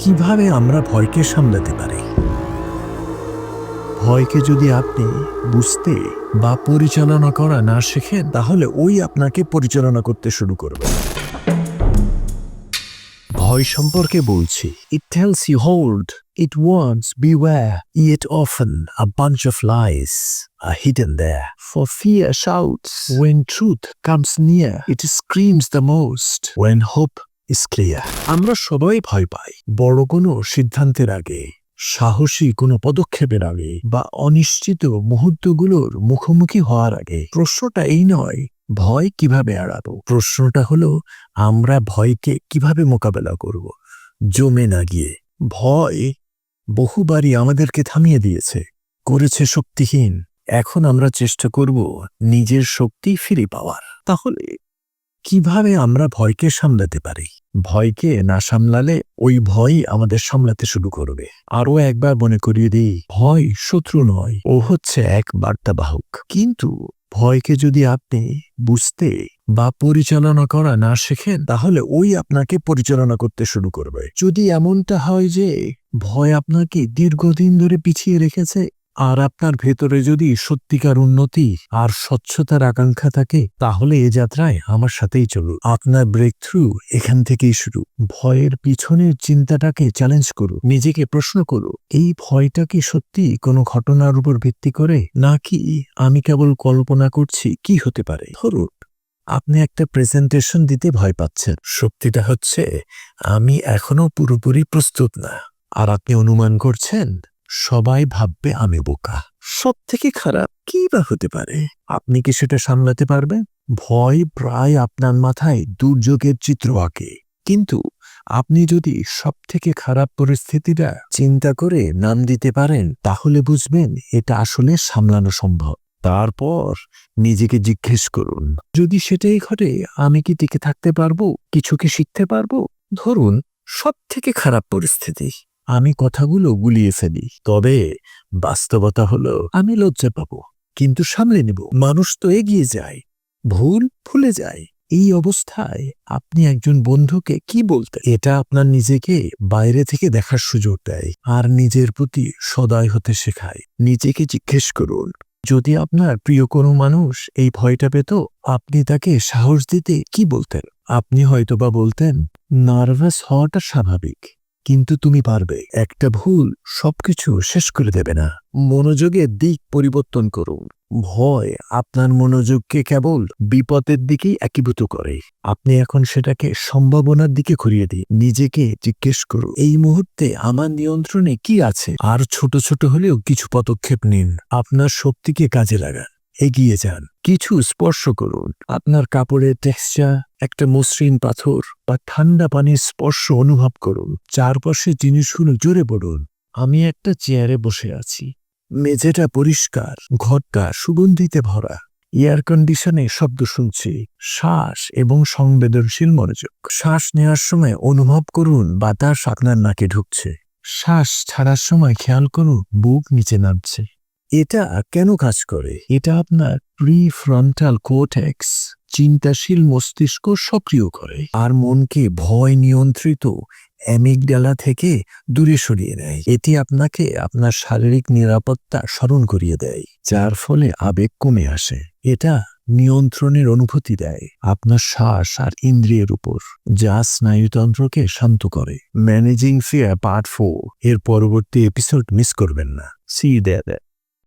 কীভাবে আমরা ভয়কে সামলাতে পারি ভয়কে যদি আপনি বুঝতে বা পরিচালনা করা না শেখেন তাহলে ওই আপনাকে পরিচালনা করতে শুরু করবে ভয় সম্পর্কে বলছি it tells you hold it wants beware it often a bunch of lies are hidden there. For fear shouts when truth comes near. It screams the most when hope clear. আমরা সবাই ভয় পাই। বড় কোনো সিদ্ধান্তের আগে, সাহসী কোনো পদক্ষেপের আগে, বা অনিশ্চিত মুহূর্তগুলোর মুখোমুখি হওয়ার আগে, প্রশ্নটা এই নয়, ভয় কীভাবে এড়াবো? প্রশ্নটা হলো, আমরা ভয়কে কীভাবে মোকাবেলা করব? জমে না গিয়ে। ভয় বহুবারই আমাদেরকে থামিয়ে দিয়েছে, করেছে শক্তিহীন। এখন আমরা চেষ্টা করব নিজের শক্তি ফিরে পাওয়ার। তাহলে কীভাবে আমরা ভয়কে সামলাতে পারি? ভয়কে না সামলালে ওই ভয়ই আমাদের সামলাতে শুরু করবে। আরও একবার মনে করিয়ে দিই, ভয় শত্রু নয়, ও হচ্ছে এক বার্তাবাহক। কিন্তু ভয়কে যদি আপনি বুঝতে বা পরিচালনা করা না শেখেন, তাহলে ওই আপনাকে পরিচালনা করতে শুরু করবে। যদি এমনটা হয় যে ভয় আপনাকে দীর্ঘদিন ধরে পিছিয়ে রেখেছে আর আপনার ভেতরে যদি সত্যিকার উন্নতি আর স্বচ্ছতার আকাঙ্ক্ষা থাকে, তাহলে এ যাত্রায় আমার সাথেই চলুন। আপনার ব্রেক থ্রু এখান থেকেই শুরু। ভয়ের পিছনের চিন্তাটাকে চ্যালেঞ্জ করু নিজেকে প্রশ্ন করু এই ভয়টা কি সত্যি কোনো ঘটনার উপর ভিত্তি করে? নাকি আমি কেবল কল্পনা করছি কি হতে পারে? ধরুন, আপনি একটা প্রেজেন্টেশন দিতে ভয় পাচ্ছেন। সত্যিটা হচ্ছে, আমি এখনও পুরোপুরি প্রস্তুত না। আর আপনি অনুমান করছেন সবাই ভাববে আমি বোকা। সব থেকে খারাপ কি বা হতে পারে? আপনি কি সেটা সামলাতে পারবেন? ভয় প্রায় আপনার মাথায় দুর্যোগের চিত্র আঁকে। কিন্তু আপনি যদি সব থেকে খারাপ পরিস্থিতিটা চিন্তা করে নাম দিতে পারেন তাহলে বুঝবেন এটা আসলে সামলানো সম্ভব। তারপর নিজেকে জিজ্ঞেস করুন যদি সেটাই ঘটে আমি কি টিকে থাকতে পারব? কিছু কি শিখতে পারব? ধরুন সব থেকে খারাপ পরিস্থিতি। আমি কথাগুলো গুলিয়ে ফেলি, তবে বাস্তবতা হলো আমি লজ্জা পাবো, কিন্তু সামলে নেব। মানুষ তো এগিয়ে যায়, ভুল ভুলে যায়। এই অবস্থায় আপনি একজন বন্ধুকে কি বলতে, এটা আপনার নিজেকে বাইরে থেকে দেখার সুযোগ দেয় আর নিজের প্রতি সদয় হতে শেখায়। নিজেকে জিজ্ঞেস করুন, যদি আপনার প্রিয় কোনো মানুষ এই ভয়টা পেত, আপনি তাকে সাহস দিতে কি বলতেন? আপনি হয়তোবা বলতেন, নার্ভাস হওয়াটা স্বাভাবিক। কিন্তু তুমি পারবে। একটা ভুল সবকিছু শেষ করে দেবে না। মনোযোগের দিক পরিবর্তন করুন। ভয় আপনার মনোযোগকে কেবল বিপদের দিকেই একীভূত করে। আপনি এখন সেটাকে সম্ভাবনার দিকে ঘুরিয়ে দিন। নিজেকে জিজ্ঞেস করুন, এই মুহূর্তে আমার নিয়ন্ত্রণে কি আছে? আর ছোট ছোট হলেও কিছু পদক্ষেপ নিন। আপনার শক্তিকে কাজে লাগান। এগিয়ে যান। কিছু স্পর্শ করুন। আপনার কাপড়ের টেক্সচার, একটা মসৃণ পাথর বা ঠান্ডা পানির স্পর্শ অনুভব করুন। চারপাশে জিনিসগুলো জোরে পড়ুন। আমি একটা চেয়ারে বসে আছি। মেঝেটা পরিষ্কার, ঘরটা সুগন্ধিতে ভরা। এয়ার কন্ডিশনে শব্দ শুনছি। শ্বাস এবং সংবেদনশীল মনোযোগ। শ্বাস নেওয়ার সময় অনুভব করুন বাতাস আপনার নাকে ঢুকছে। শ্বাস ছাড়ার সময় খেয়াল করুন, বুক নিচে নামছে। এটা কেন কাজ করে? এটা আপনার প্রি ফ্রন্টাল কোটেক্স চিন্তাশীল মস্তিষ্ক সক্রিয় করে আর মনকে ভয় নিয়ন্ত্রিত অ্যামিগডালা থেকে দূরে সরিয়ে নেয়। এটি আপনাকে আপনার শারীরিক নিরাপত্তা স্মরণ করিয়ে দেয়, যার ফলে আবেগ কমে আসে। এটা নিয়ন্ত্রণের অনুভূতি দেয় আপনার শ্বাস আর ইন্দ্রিয়ের উপর, যা স্নায়ুতন্ত্রকে শান্ত করে। ম্যানেজিং ফিয়ার পার্ট ফোর এর পরবর্তী এপিসোড মিস করবেন না। সি দেয়